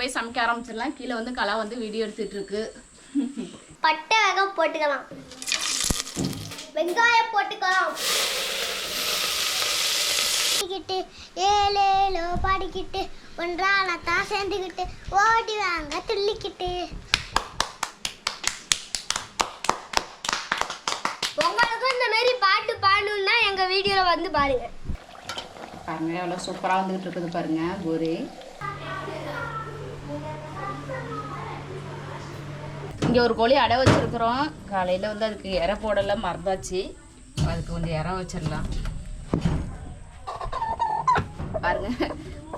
போய் சமைக்க ஆரம்பிச்சிடலாம். கீழே வந்து கலா வந்து வீடியோ எடுத்துட்டு இருக்கு பட்டை வகம் போட்டுக்கலாம். வெங்காயம் போட்டுக்கலாம். பாடிக்கிட்டு ஏழேலோ பாடிக்கிட்டு ஒன்றான தான் சேர்ந்துக்கிட்டு ஓடி வாங்க துள்ளிக்கிட்டு. உங்களுக்கும் இந்த மாதிரி பாட்டு பாடணும்னா எங்க வீடியோல வந்து பாருங்க. பாருங்க எவ்வளோ சூப்பராக வந்துகிட்டு இருக்குது பாருங்க பூரி. இங்கே ஒரு கோழி அடை வச்சிருக்கிறோம். காலையில் வந்து அதுக்கு இறை போடல மறந்தாச்சு. அதுக்கு கொஞ்சம் இறை வச்சிடலாம். பாருங்க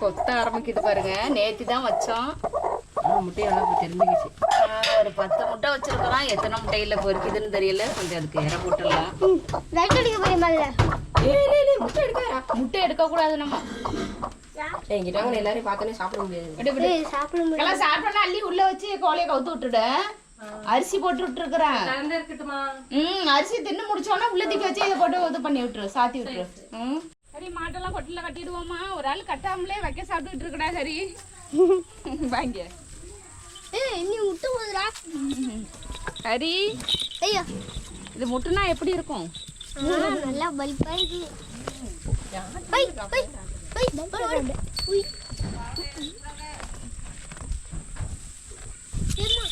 கொத்த ஆரம்பிக்குது பாருங்க. நேற்று தான் வச்சோம். முட்டையெல்லாம் தெரிஞ்சுக்கிச்சு. ஒரு பத்து முட்டை வச்சிருக்கிறோம். எத்தனை முட்டையில் பொறுக்குதுன்னு தெரியல. கொஞ்சம் அதுக்கு இறை போட்டுடலாம். முட்டை எடுக்க முட்டை எடுக்கக்கூடாது நம்ம. என்கிட்ட எல்லாரையும் பார்த்தோன்னே சாப்பிட முடியாது. விடு விடு. சாப்பிட எல்லாம் சாப்பிட்டோன்னா அள்ளி உள்ள வச்சு கோழியை கவுத்து விட்டுடு. அரிசி போட்டு விட்டுருக்குறேன். ம் அரிசி தின்னு முடிச்சோன்னா உள்ள தூக்கி வச்சு இதை போட்டு இது பண்ணி விட்டுரு சாத்தி விட்டுரு. ம். சரி மாட்டெல்லாம் கொட்டில கட்டிடுவோமா ஒரு ஆள் கட்டாமலே வைக்க சாப்பிட்டுட்டு இருக்கடா சரி. வாங்க. ஏய் நீ முட்டை போதுடா. சரி. ஐயோ. இது முட்டுனா எப்படி இருக்கும்? ஆ, நல்லா பல்பா இருக்கு ஐ, ஐ, ஐ, ஓடு, ஓடு. உய். ஏம்மா?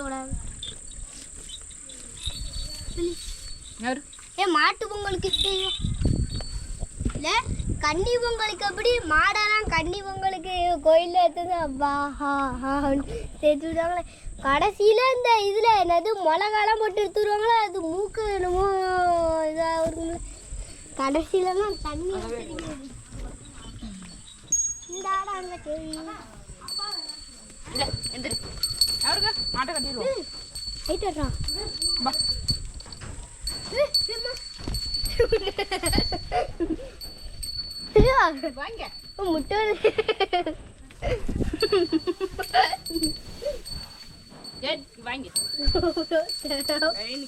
முட்டை கூடாது. சொல்லு. யாரு ஏ மாட்டு பொங்கலுக்கு இல்ல கன்னி பொங்கலுக்கு அப்படி மாடெல்லாம் கன்னி பொங்கலுக்கு கோயிலில் எடுத்தது அப்பா ஹா ஹா சேர்த்து விடுவாங்களே கடைசியில் இந்த இதில் என்னது மிளகாலாம் போட்டு எடுத்துருவாங்களே அது மூக்கு என்னமோ இதாக இருக்கும்ல கடைசியிலலாம் தண்ணி. இந்த ஆடை அங்கே தெரியும் அவருக்கு மாட்டை கட்டிடுவோம் ரைட்டா பா. வாங்க. முட்டை ஏய் வாங்க.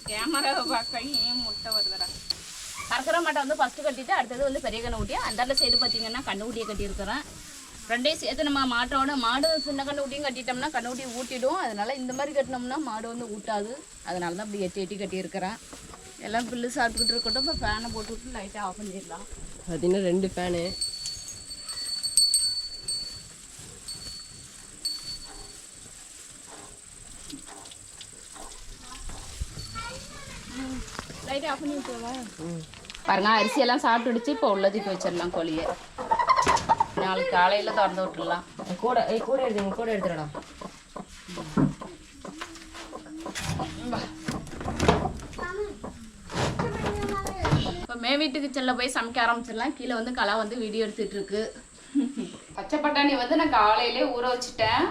கேமரா பார்க்க முட்டை வருதுடா? மாட்டை வந்து ஃபஸ்ட்டு கட்டிட்டு அடுத்தது வந்து பெரிய கண்ணு ஊட்டி அந்தாண்ட சைடு பார்த்தீங்கன்னா கண்ணு ஊட்டியை கட்டியிருக்கிறேன். ரெண்டையும் சேர்த்து நம்ம மாட்டோட மாடு சின்ன கண்ணு ஊட்டியும் கட்டிட்டோம்னா கண்ணு ஊட்டி ஊட்டிடும். அதனால இந்த மாதிரி கட்டினோம்னா மாடு வந்து ஊட்டாது. அதனால தான் இப்படி எட்டி எட்டி கட்டியிருக்கிறேன். எல்லாம் புல்லு சாப்பிட்டுக்கிட்டு இருக்கட்டும். இப்போ ஃபேனை போட்டுவிட்டு லைட்டாக ஆஃப் பண்ணிடலாம். பார்த்தீங்கன்னா ரெண்டு ஃபேனு லைட்டாக ஆஃப் பண்ணி பாருங்க அரிசியெல்லாம் சாப்பிட்டுடுச்சு. இப்போ உள்ளதுக்கு வச்சிடலாம் கோழியை. நாளைக்கு காலையில் திறந்து விட்டுடலாம் கூட கூட எடுத்துங்க கூட எடுத்துடா இப்போ மே வீட்டுக்கு செல்ல போய் சமைக்க ஆரம்பிச்சிடலாம். கீழே வந்து கலா வந்து வீடியோ எடுத்துட்டு இருக்கு. பச்சை பட்டாணி வந்து நான் காலையிலே ஊற வச்சுட்டேன்.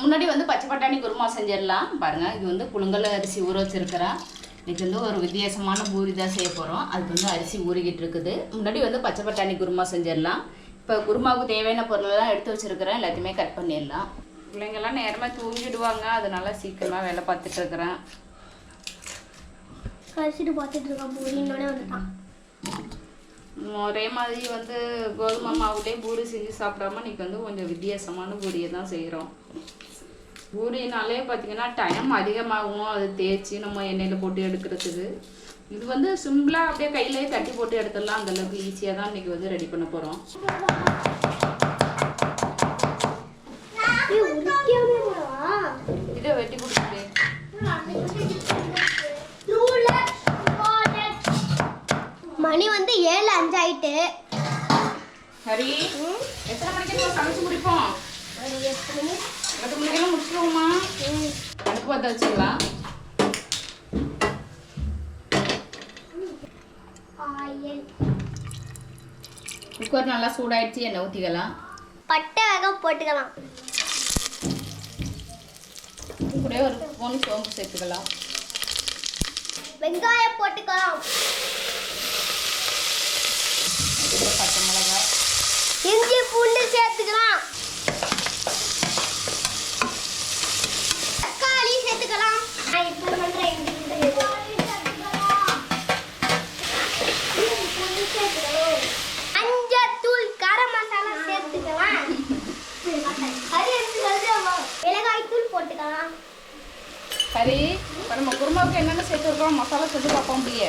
முன்னாடி வந்து பச்சை பட்டாணி குருமா செஞ்சிடலாம். பாருங்க இது வந்து புழுங்கல் அரிசி ஊற வச்சிருக்கிறேன். இன்னைக்கு வந்து ஒரு வித்தியாசமான பூரி தான் செய்ய போகிறோம் அதுக்கு வந்து அரிசி ஊறிக்கிட்டு இருக்குது முன்னாடி வந்து பச்சை பட்டாணி குருமா செஞ்சிடலாம். இப்போ குருமாவுக்கு தேவையான பொருளெல்லாம் எடுத்து வச்சிருக்கிறேன். எல்லாத்தையுமே கட் பண்ணிடலாம். பிள்ளைங்கெல்லாம் நேரமாக தூங்கிடுவாங்க. அதனால சீக்கிரமாக வேலை பார்த்துட்டு இருக்கிறேன். கழிச்சிட்டு பார்த்துட்டு இருக்கான் வந்துட்டான். ஒரே மாதிரி வந்து கோதுமை மாவுலேயே பூரி செஞ்சு சாப்பிடாம இன்னைக்கு வந்து கொஞ்சம் வித்தியாசமான பூரியை தான் செய்கிறோம் பூரினாலே பார்த்தீங்கன்னா டைம் அதிகமாகும். அது தேய்ச்சி நம்ம எண்ணெயில் போட்டு எடுக்கிறதுக்கு. இது வந்து சிம்பிளாக அப்படியே கையிலேயே தட்டி போட்டு எடுத்துடலாம். அந்த அளவுக்கு ஈஸியாக தான் இன்னைக்கு வந்து ரெடி பண்ண போகிறோம் இதை வெட்டி கொடுத்துட்டு. மணி வந்து ஏழு அஞ்சாயிட்டு. சரி எத்தனை மணிக்கு நம்ம சமைச்சு முடிப்போம்? பத்து மணிக்கெல்லாம் முடிச்சிருவோமா அடுப்பு பற்ற வச்சிடலாம் குக்கர் நல்லா சூடாயிடுச்சு எண்ணெய் ஊற்றிக்கலாம் பட்டை வேகம் போட்டுக்கலாம் கூடவே ஒரு ஸ்பூன் சோம்பு சேர்த்துக்கலாம் வெங்காயம் போட்டுக்கலாம். பச்சை மிளகாய் இஞ்சி பூண்டு சேர்த்துக்கலாம் தக்காளி சேர்த்துக்கலாம் நான் இப்போ பண்றேன் இஞ்சி பூண்டு சேர்த்து. குருமாவுக்கு என்னென்ன சேர்த்துருக்கோம் மசாலா சொல்லி பார்ப்போம் அப்படியே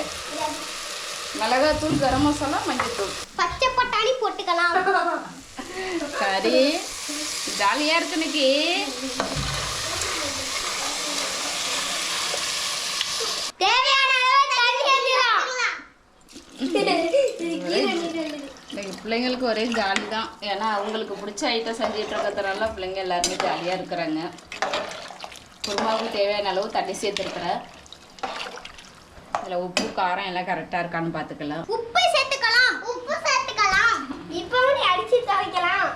மிளகாத்தூள் கரம் மசாலா மஞ்சள்தூள் பச்சை பட்டாணி போட்டுக்கலாம். சரி. ஜாலியா இருக்கு. இன்னைக்கு. பிள்ளைங்களுக்கு ஒரே ஜாலி தான். ஏன்னா அவங்களுக்கு பிடிச்ச ஐட்டம் செஞ்சுட்டு இருக்கிறதுனால பிள்ளைங்க எல்லாருமே ஜாலியாக இருக்கிறாங்க. குருமாவுக்கு தேவையான அளவு தண்ணி சேர்த்துருக்குறேன். இதில் உப்பு காரம் எல்லாம் கரெக்டாக இருக்கான்னு பார்த்துக்கலாம் உப்பு சேர்த்துக்கலாம். உப்பு சேர்த்துக்கலாம். இப்போ நீ அடிச்சு துவைக்கலாம்.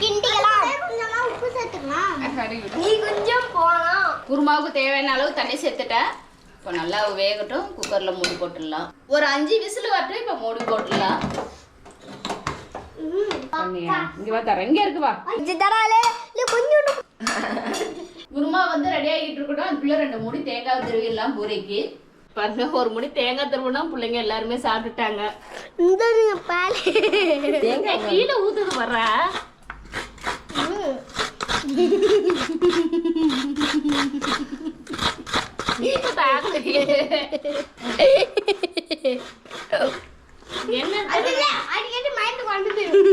கிண்டிக்கலாம். கொஞ்சமா உப்பு சேர்த்துக்கலாம். நீ கொஞ்சம் போலாம் குருமாவுக்கு தேவையான அளவு தண்ணி சேர்த்துட்டேன் இப்போ நல்லா வேகட்டும். குக்கரில் மூடி போட்டுடலாம். ஒரு அஞ்சு விசில் வரட்டும். இப்போ மூடி போட்டுடலாம். இங்கே வா தரேன் இங்கே இருக்கு வா. அஞ்சு தராலே இல்ல கொஞ்சம் குருமா வந்து ரெடி ஆகிட்டு இருக்கட்டும். அதுக்குள்ள ரெண்டு முடி தேங்காய் திருவிடலாம் பூரிக்கு. பாருங்க ஒரு முடி தேங்காய் திருவினா பிள்ளைங்க எல்லாருமே சாப்பிட்டுட்டாங்க. இந்த பால். தேங்காய் கீழே ஊத்துது வர்ற என்ன அதுல அடிக்கடி மைண்ட் கொண்டு போயிடும்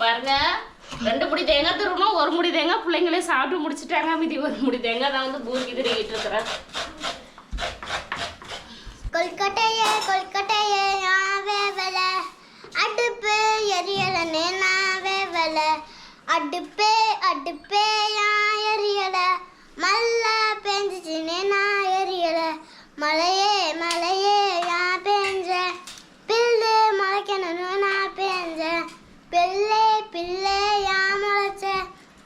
பாருங்க ரெண்டு முடி தேங்காய் திருவணும் ஒரு முடி தேங்காய் பிள்ளைங்களே சாப்பிட்டு முடிச்சிட்டாங்க மீதி ஒரு முடி தேங்காய் தான் வந்து பூரிக்கு திருவிட்டு இருக்கிறேன் கொல்கட்டையே கொல்கட்டையே யாவே வெல அடுப்பு எரியலனே நாவே வெல அடுப்பே அடுப்பே எரியல மல்ல பெஞ்சிச்சுனே நான் எரியல மலையே மலையே யா பெஞ்ச. பில்லு முளைக்கணும்னு நான் பெஞ்ச. பிள்ளை பிள்ளை யா முளைச்ச.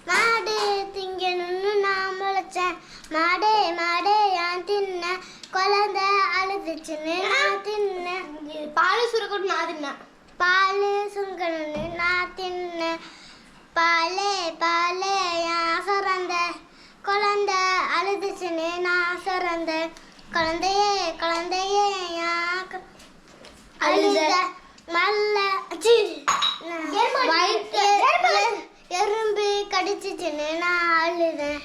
மாடு திங்கணும்னு நான் முளைச்சேன் மாடே மாடே யான் தின்ன. குழந்தை அழுதுச்சுன்னு நான் தின்னேன் பால் சுருக்கணும் நான் தின்னேன் பால் சுருக்கணும்னு நான் தின்னேன் பாலே பாலே யான் சுரந்த குழந்தை. அழுதுச்சுன்னு நான் சுரந்த குழந்தையே குழந்தையே அழுத. மல்ல. எறும்பு கடிச்சிச்சுன்னு நான் அழுதேன்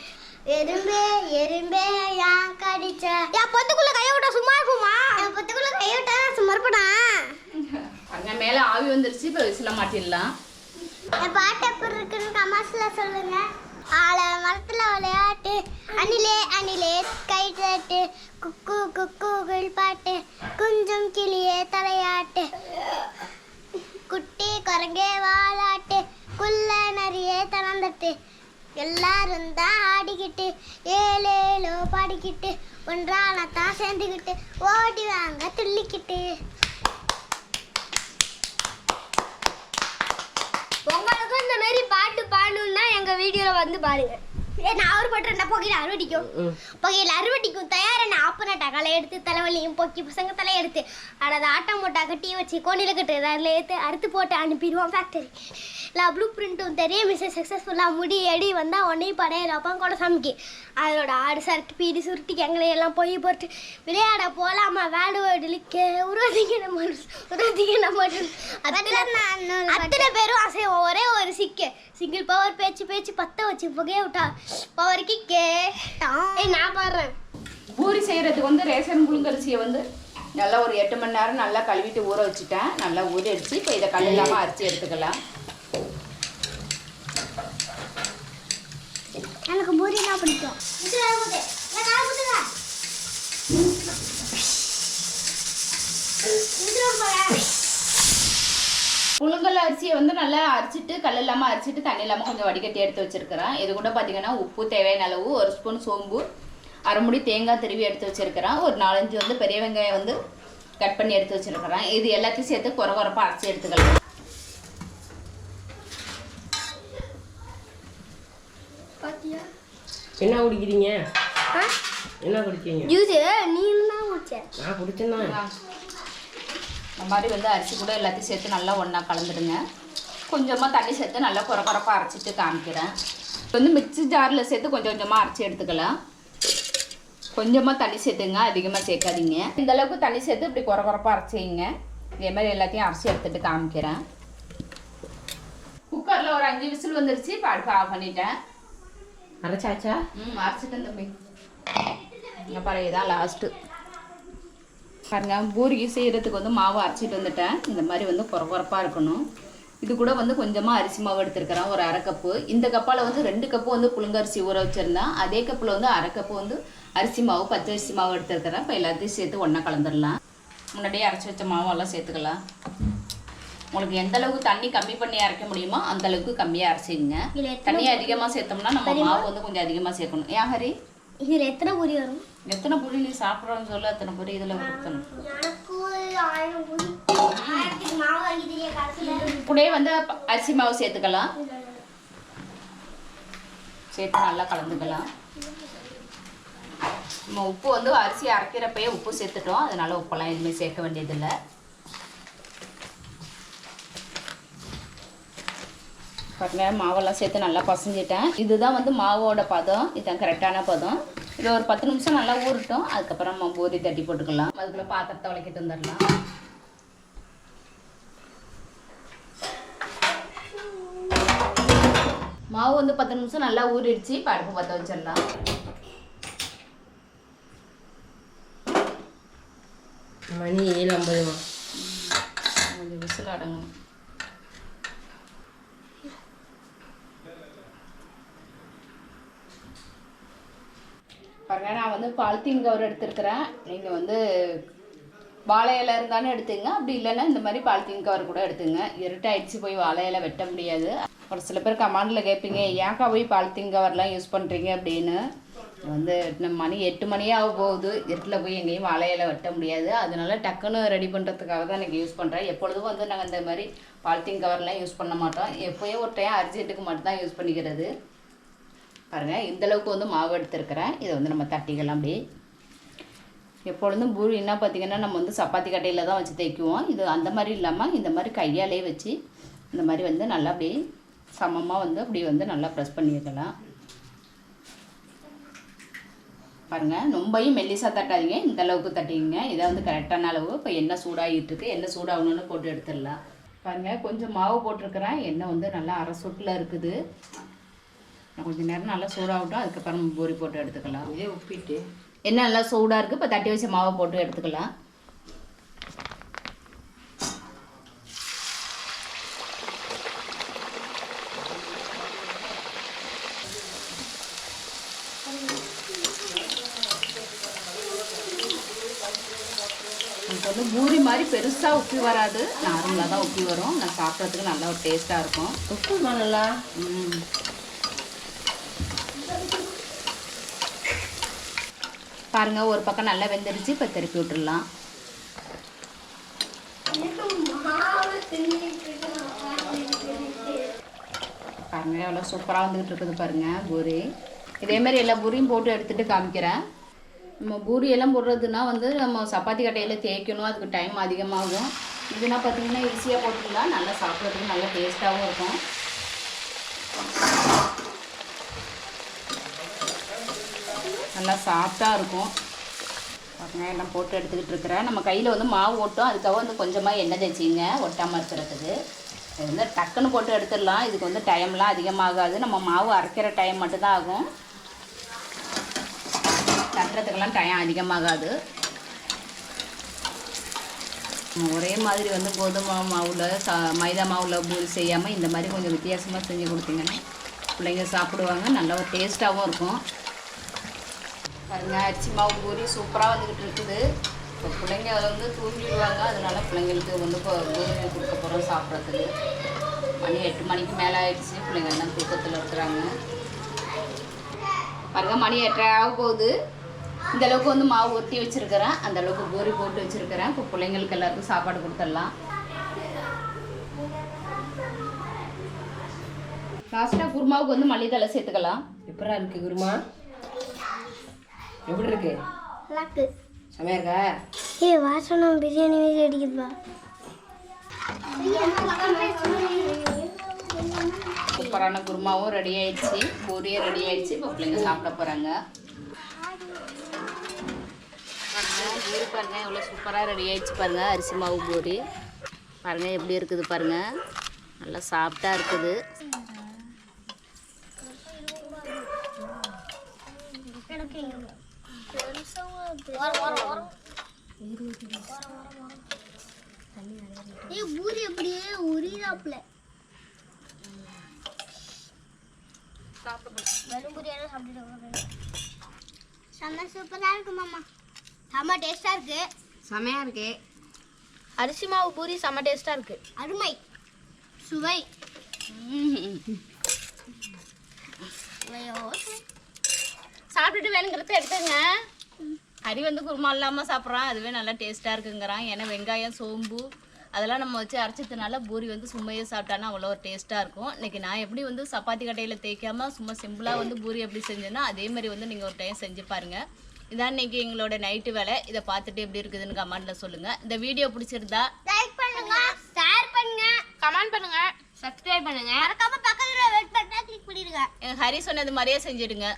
எறும்பே எறும்பே ஏன் கடிச்ச. என் பொத்துக்குள்ள கைய விட்டா சும்மா இருக்குமா என் பொத்துக்குள்ள கைய விட்டா சும்மா இருப்படா அங்கே மேலே ஆவி வந்துருச்சு இப்போ விசில மாட்டிடலாம் என் பாட்டு எப்படி இருக்குன்னு கமாஸ்ல சொல்லுங்க. ஆள மரத்துல விளையாட்டு அணிலே அணிலே கை தட்டு குக்கு குக்கு பாட்டு குஞ்சும் கிளியே தலையாட்டு. குட்டி குரங்கே வாலாட்டு குள்ள நரியே தளர்ந்துட்டு. எல்லாரும் தான் ஆடிக்கிட்டு ஏழேலோ பாடிக்கிட்டு ஒன்றான தான் சேர்ந்துக்கிட்டு ஓடி வாங்க துள்ளிக்கிட்டு உங்களுக்கும் இந்த மாதிரி பாட்டு பாடணும்னா எங்க வீடியோல வந்து பாருங்க. நான் ஒரு பாட்டு ரெண்டா புகையில அறுவடிக்கும். புகையில அறுவடிக்கும் தயாரான ஆப்பனட்டா களை எடுத்து தலைவலியும் பொக்கி பசங்க தலை எடுத்து அட ஆட்டம் போட்டா கட்டி வச்சு கோணில கட்டு அதில் எடுத்து அறுத்து போட்டு அனுப்பிடுவோம் ஃபேக்டரி எல்லா ப்ளூ பிரிண்ட்டும் தெரிய மிஸ் சக்ஸஸ்ஃபுல்லாக முடி எடி வந்தால் ஒன்றையும் படையில அப்பா கூட சமைக்கி அதோட ஆடு சரட்டு பீடி சுருட்டி எங்களை எல்லாம் போய் போட்டு விளையாட போலாமா? வேடு வேடுலிக்க. உருவதிக்க நம்ம உருவதிக்க நம்ம அத்தனை பேரும் அசைவோம் ஒரே ஒரு சிக்கு. சிங்கிள் பவர் பேச்சு பேச்சு பத்த வச்சு புகைய விட்டா. பவர் கிக்கே ஏய் நான் பாடுறேன். பூரி செய்கிறதுக்கு வந்து ரேஷன் புழுங்கரிசியை வந்து நல்லா ஒரு எட்டு மணி நேரம் நல்லா கழுவிட்டு ஊற வச்சுட்டேன். நல்லா ஊறிடுச்சு இப்போ இதை கல் இல்லாமல் அரிசி எடுத்துக்கலாம். பூரினா பிடிக்கும். புழுங்கல் அரிசியை வந்து நல்லா அரிச்சிட்டு கல் இல்லாமல் அரிச்சிட்டு தண்ணி இல்லாமல் கொஞ்சம் வடிகட்டி எடுத்து வச்சிருக்கிறேன். இது கூட பார்த்தீங்கன்னா உப்பு தேவையான அளவு ஒரு ஸ்பூன் சோம்பு அரை முடி தேங்காய் திருவி எடுத்து வச்சிருக்கிறேன். ஒரு நாலஞ்சு வந்து பெரிய வெங்காயம் வந்து கட் பண்ணி எடுத்து வச்சிருக்கிறேன். இது எல்லாத்தையும் சேர்த்து குறை குறைப்பாக அரைச்சி எடுத்துக்கலாம். என்ன குடிக்கிறீங்க? என்ன குடிக்கிறீங்க ஜூஸ் நீ தான் குடிச்ச. நான் குடிச்சேன்னா இந்த மாதிரி வந்து அரிசி கூட எல்லாத்தையும் சேர்த்து நல்லா ஒன்றா கலந்துடுங்க. கொஞ்சமாக தண்ணி சேர்த்து நல்லா குறை குறைப்பாக அரைச்சிட்டு காமிக்கிறேன். இப்போ வந்து மிக்ஸி ஜாரில் சேர்த்து கொஞ்சம் கொஞ்சமாக அரைச்சி எடுத்துக்கலாம். கொஞ்சமாக தண்ணி சேர்த்துங்க அதிகமாக சேர்க்காதீங்க. இந்த அளவுக்கு தண்ணி சேர்த்து இப்படி குறை குறைப்பாக அரைச்சிங்க இதே மாதிரி எல்லாத்தையும் அரைச்சி எடுத்துட்டு காமிக்கிறேன். குக்கரில் ஒரு அஞ்சு விசில் வந்துருச்சு. இப்போ அடுப்பு ஆஃப் பண்ணிட்டேன். அரைச்சாச்சா? ம் அரைச்சிட்டேன் தம்பி. இங்கே பாரு இதான் லாஸ்ட்டு பாருங்க பூரிக்கு செய்கிறதுக்கு வந்து மாவு அரைச்சிட்டு வந்துட்டேன். இந்த மாதிரி வந்து குறை இருக்கணும். இது கூட வந்து கொஞ்சமாக அரிசி மாவு எடுத்துருக்கிறேன் ஒரு அரை கப்பு இந்த கப்பால் வந்து ரெண்டு கப்பு வந்து புழுங்கரிசி ஊற வச்சுருந்தேன். அதே கப்பில் வந்து அரை கப்பு வந்து அரிசி மாவு பச்சரிசி மாவு எடுத்துருக்கிறேன். இப்போ எல்லாத்தையும் சேர்த்து ஒன்றா கலந்துடலாம். முன்னாடியே அரைச்சி வச்ச மாவெல்லாம் சேர்த்துக்கலாம். உங்களுக்கு எந்த அளவுக்கு தண்ணி கம்மி பண்ணி அரைக்க முடியுமோ அந்த அளவுக்கு கம்மியாக அரைச்சிங்க தண்ணி அதிகமாக சேர்த்தோம்னா நம்ம மாவு வந்து கொஞ்சம் அதிகமாக சேர்க்கணும். ஏன் ஹரி? இதில் எத்தனை பூரி வரும்? எத்தனை பொரி நீ சாப்பிட்றோன்னு சொல்லு அத்தனை பொரி இதில் கடைசியில் கூடயே வந்து அரிசி மாவு சேர்த்துக்கலாம். சேர்த்து நல்லா கலந்துக்கலாம். நம்ம உப்பு வந்து அரிசி அரைக்கிறப்பயே உப்பு சேர்த்துட்டோம். அதனால உப்பெல்லாம் எதுவுமே சேர்க்க வேண்டியதில்லை. பாருங்க மாவெல்லாம் சேர்த்து நல்லா பசஞ்சிட்டேன். இதுதான் வந்து மாவோட பதம். இதுதான் கரெக்டான பதம். இது ஒரு பத்து நிமிஷம் நல்லா ஊறட்டும். அதுக்கப்புறம் நம்ம பூரி தட்டி போட்டுக்கலாம். அதுக்குள்ளே பாத்திரத்தை வளைக்கிட்டு வந்துடலாம். மாவு வந்து பத்து நிமிஷம் நல்லா ஊறிடுச்சு. இப்போ அடுப்பு பற்ற வச்சிடலாம். மணி ஏழு கொஞ்சம் விசில் அடங்கணும். பாருங்க நான் வந்து பாலித்தீன் கவர் எடுத்திருக்கிறேன். நீங்கள் வந்து வாழை இலை இருந்தாலும் எடுத்துங்க. அப்படி இல்லைன்னா இந்த மாதிரி பாலித்தீன் கவர் கூட எடுத்துங்க. இருட்டாயிடுச்சு போய் வாழை இலை வெட்ட முடியாது. ஒரு சில பேர் கமாண்டில் கேட்பீங்க ஏன்க்கா போய் பாலித்தீன் கவர்லாம் யூஸ் பண்ணுறீங்க அப்படின்னு. வந்து நம்ம மணி எட்டு மணியே ஆக போகுது. இருட்டில் போய் எங்கேயும் வாழை இலை வெட்ட முடியாது. அதனால டக்குன்னு ரெடி பண்ணுறதுக்காக தான் எனக்கு யூஸ் பண்ணுறேன் எப்பொழுதும் வந்து நாங்கள் இந்த மாதிரி பாலித்தீன் கவர்லாம் யூஸ் பண்ண மாட்டோம். எப்போயோ ஒரு டைம் அர்ஜென்ட்டுக்கு மட்டும் தான் யூஸ் பண்ணிக்கிறது. பாருங்கள் இந்தளவுக்கு வந்து மாவு எடுத்துருக்கிறேன். இதை வந்து நம்ம தட்டிக்கலாம் அப்படியே. எப்பொழுதும் பூரி என்ன பார்த்தீங்கன்னா நம்ம வந்து சப்பாத்தி கட்டையில் தான் வச்சு தைக்குவோம் இது அந்த மாதிரி இல்லாமல் இந்த மாதிரி கையாலே வச்சு இந்த மாதிரி வந்து நல்லா அப்படியே சமமாக வந்து அப்படி வந்து நல்லா ப்ரெஸ் பண்ணி வைக்கலாம். பாருங்கள் ரொம்பையும் மெல்லிசா தட்டாதீங்க. இந்த அளவுக்கு தட்டிங்க இதை வந்து கரெக்டான அளவு. இப்போ எண்ணெய் சூடாகிட்டு இருக்கு. எண்ணெய் சூடாகணும்னு போட்டு எடுத்துடலாம். பாருங்கள் கொஞ்சம் மாவு போட்டிருக்கிறேன். எண்ணெய் வந்து நல்லா அரை சொட்டில் இருக்குது. கொஞ்சம் நேரம் நல்லா சூடாகட்டும் அதுக்கப்புறம் பூரி போட்டு எடுத்துக்கலாம். இதே உப்பிட்டு. எண்ணெய் நல்லா சூடாக இருக்குது இப்போ தட்டி வச்ச மாவை போட்டு எடுத்துக்கலாம். எனக்கு வந்து பூரி மாதிரி பெருசாக உப்பி வராது. நார்மலாக தான் உப்பி வரும். நான் சாப்பிட்றதுக்கு நல்லா ஒரு டேஸ்ட்டாக இருக்கும். உப்புமா நல்லா. ம். பாருங்கள் ஒரு பக்கம் நல்லா வெந்துருச்சு இப்போ திருப்பி விட்டுடலாம் பாருங்க எவ்வளோ சூப்பராக வந்துக்கிட்டு இருக்குது பாருங்கள் பூரி. இதேமாரி எல்லா பூரியும் போட்டு எடுத்துகிட்டு காமிக்கிறேன். நம்ம பூரி எல்லாம் போடுறதுனா வந்து நம்ம சப்பாத்தி கட்டையில் தேய்க்கணும் அதுக்கு டைம் அதிகமாகும். இதுனா பார்த்தீங்கன்னா ஈஸியாக போட்டுக்கலாம் நல்லா சாப்பிட்றதுக்கு நல்லா டேஸ்ட்டாகவும் இருக்கும். நல்லா சாஃப்டாக இருக்கும். பாருங்க எல்லாம் போட்டு எடுத்துக்கிட்டு இருக்கிறேன். நம்ம கையில் வந்து மாவு ஓட்டும். அதுக்காக வந்து கொஞ்சமாக எண்ணெய் தேய்ச்சிங்க ஒட்டாமல் இருக்கிறதுக்கு. இது வந்து டக்குன்னு போட்டு எடுத்துடலாம். இதுக்கு வந்து டைம்லாம் அதிகமாகாது. நம்ம மாவு அரைக்கிற டைம் மட்டும்தான் ஆகும். தட்டுறதுக்கெல்லாம் டைம் அதிகமாகாது. ஒரே மாதிரி வந்து கோதுமை மாவில் சா மைதா மாவில் பூரி செய்யாமல் இந்த மாதிரி கொஞ்சம் வித்தியாசமாக செஞ்சு கொடுத்தீங்கன்னா பிள்ளைங்க சாப்பிடுவாங்க. நல்ல ஒரு டேஸ்ட்டாகவும் இருக்கும். பாருங்க அரிசி மாவு பூரி சூப்பராக வந்துக்கிட்டு இருக்குது. இப்போ பிள்ளைங்க அதை வந்து தூங்கிடுவாங்க. அதனால பிள்ளைங்களுக்கு வந்து இப்போ பூரி கொடுக்க போகிறோம் சாப்பிட்றதுக்கு. மணி எட்டு மணிக்கு மேலே ஆயிடுச்சு. பிள்ளைங்க எல்லாம் தூக்கத்தில் இருக்கிறாங்க. பாருங்க மணி எட்டரை ஆக போகுது. இந்த அளவுக்கு வந்து மாவு ஒட்டி வச்சிருக்கிறேன். அந்த அளவுக்கு பூரி போட்டு வச்சிருக்கிறேன். இப்போ பிள்ளைங்களுக்கு எல்லாருக்கும் சாப்பாடு கொடுத்துடலாம். லாஸ்ட்டாக குருமாவுக்கு வந்து மல்லித்தலை சேர்த்துக்கலாம். எப்படா இருக்கு குருமா? எப்படி இருக்கு? நல்லாக்கு செமையா இருக்கா? ஏ வாசனம் பிரியாணி மாதிரி அடிக்குதுப்பா சூப்பரான குருமாவும் ரெடி ஆயிடுச்சு. பூரியும் ரெடி ஆயிடுச்சு. இப்போ பிள்ளைங்க சாப்பிட போகிறாங்க பூரி பாருங்க எவ்வளோ சூப்பராக ரெடி ஆயிடுச்சு பாருங்க அரிசி மாவு பூரி. பாருங்க எப்படி இருக்குது பாருங்க. நல்லா சாஃப்டாக இருக்குது. எனக்கு பூரி அப்படியே சாப்பிட்டுட்டு செம்ம சூப்பராக இருக்கு மாமா. செம்ம டேஸ்டாக இருக்கு. செமையா இருக்கு. அரிசி மாவு பூரி செம்ம டேஸ்ட்டாக இருக்கு. அருமை. சுவை சுவையோ சுவை. சாப்பிட்டுட்டு வேணுங்கிறத எடுத்துங்க ஹரி வந்து குருமா இல்லாமல் சாப்பிட்றான். அதுவே நல்லா டேஸ்ட்டாக இருக்குங்கிறான். ஏன்னா வெங்காயம் சோம்பு அதெல்லாம் நம்ம வச்சு அரைச்சதுனால பூரி வந்து சும்மையே சாப்பிட்டானா அவ்வளோ ஒரு டேஸ்ட்டாக இருக்கும். இன்னைக்கு நான் எப்படி வந்து சப்பாத்தி கட்டையில் தேய்க்காம சும்மா சிம்பிளாக வந்து பூரி எப்படி செஞ்சேன்னா அதே மாதிரி வந்து நீங்கள் ஒரு டைம் செஞ்சு பாருங்கள் இதான் இன்னைக்கு எங்களோட நைட்டு வேலை. இதை பார்த்துட்டு எப்படி இருக்குதுன்னு கமெண்ட்டில் சொல்லுங்கள் இந்த வீடியோ பிடிச்சிருந்தா லைக் பண்ணுங்க ஷேர் பண்ணுங்க கமெண்ட் பண்ணுங்கள் சப்ஸ்கிரைப் பண்ணுங்க. மறக்காம பக்கத்துல வெயிட் பண்ணா கிளிக் பண்ணிடுங்க. ஹரி சொன்னது மாதிரியே செஞ்சிடுங்க.